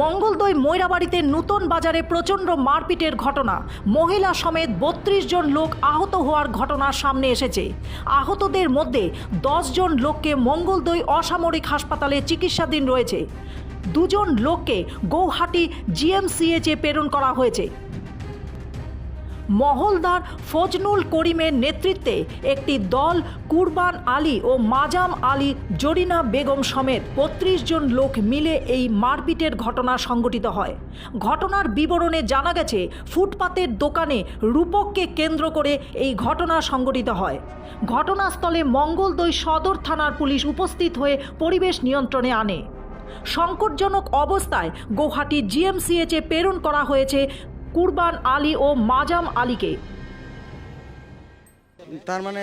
মঙ্গলদৈ ময়রাবাড়িতে নূতন বাজারে প্রচণ্ড মারপিটের ঘটনা। মহিলা সমেত বত্রিশ জন লোক আহত হওয়ার ঘটনা সামনে এসেছে। আহতদের মধ্যে জন লোককে মঙ্গলদৈ অসামরিক হাসপাতালে চিকিৎসাধীন রয়েছে। দুজন লোককে গৌহাটি জিএমসিএচে প্রেরণ করা হয়েছে। মহলদার ফজনুল করিমের নেতৃত্বে একটি দল কুরবান আলী ও মাজাম আলী জরিনা বেগম সমেত বত্রিশ জন লোক মিলে এই মারপিটের ঘটনা সংঘটিত হয়। ঘটনার বিবরণে জানা গেছে, ফুটপাতের দোকানে রূপককে কেন্দ্র করে এই ঘটনা সংঘটিত হয়। ঘটনাস্থলে মঙ্গলদৈ সদর থানার পুলিশ উপস্থিত হয়ে পরিবেশ নিয়ন্ত্রণে আনে। সংকটজনক অবস্থায় গৌহাটি জিএমসিএচে প্রেরণ করা হয়েছে কুরবান আলী ও মাজাম আলীকে। তাৰ মানে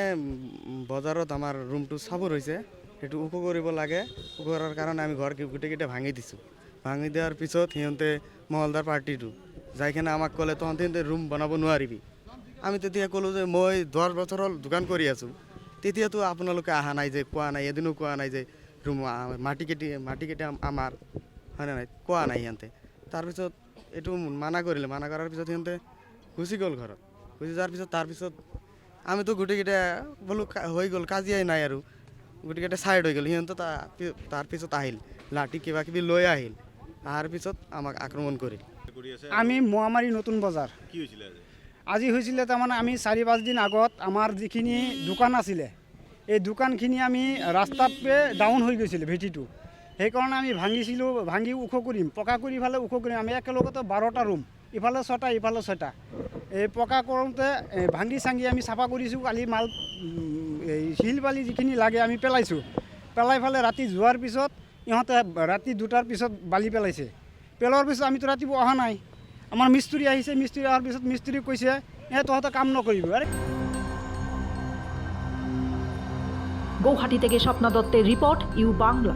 বজাৰত আমাৰ ৰুমটো চাব হৈছে। সেইটো ওখ কৰিব লাগে। ওখ কৰাৰ কাৰণে আমি ঘৰ গোটেইকেইটা ভাঙি দিছোঁ। ভাঙি দিয়াৰ পিছত সিহঁতে মহলদাৰ পাৰ্টিটো। যাই কিনে আমাক ক'লে, তহঁতে ৰুম বনাব নোৱাৰিবি। আমি তেতিয়া ক'লোঁ যে, মই দহ হ'ল দোকান কৰি আছোঁ। তেতিয়াতো আপোনালোকে অহা নাই যে, কোৱা নাই, এদিনো কোৱা নাই যে, ৰুম মাটি কেটি মাটি কেইটা আমাৰ। হয়নে নাই? কোৱা নাই সিহঁতে। তাৰপিছত এইটো মানা কৰিলে মানা কৰাৰ পিছত সিহঁতে গুচি গ'ল ঘৰত। গুচি যোৱাৰ পিছত তাৰপিছত আমিতো গোটেইকেইটা বোলো হৈ গ'ল কাজিয়াই নাই আৰু। গোটেইকেইটা ছাইড হৈ গ'ল। সিহঁতে তা- তাৰপিছত আহিল লাঠি কিবা কিবি লৈ আহিল। অহাৰ পিছত আমাক আক্ৰমণ কৰিল। আমি মোৱামাৰী নতুন বজাৰ। কি হৈছিলে আজি? আজি হৈছিলে তাৰমানে আমি চাৰি পাঁচদিন আগত আমাৰ যিখিনি দোকান আছিলে এই দোকানখিনি আমি ৰাস্তাতে ডাউন হৈ গৈছিলে ভেটিটো। সেইকাৰণে আমি ভাঙিছিলোঁ, ভাঙি ওখ কৰিম, পকা কৰি ইফালে ওখ কৰিম। আমি একেলগতে বাৰটা ৰুম, ইফালে ছটা ইফালে ছটা এই পকা কৰোঁতে ভাঙি চাঙি আমি চাফা কৰিছোঁ, কালি মাল এই শিল বালি যিখিনি লাগে আমি পেলাইছোঁ। পেলাই ফালে ৰাতি যোৱাৰ পিছত, ইহঁতে ৰাতি দুটাৰ পিছত বালি পেলাইছে। পেলোৱাৰ পিছত আমিতো ৰাতিপুৱা অহা নাই। আমাৰ মিস্ত্ৰী আহিছে, মিস্ত্ৰী অহাৰ পিছত মিস্ত্ৰী কৈছে, এ, তহঁতে কাম নকৰিবি। আৰে। গৌহাটি থেকে স্বপ্না দত্তের report, U Bangla.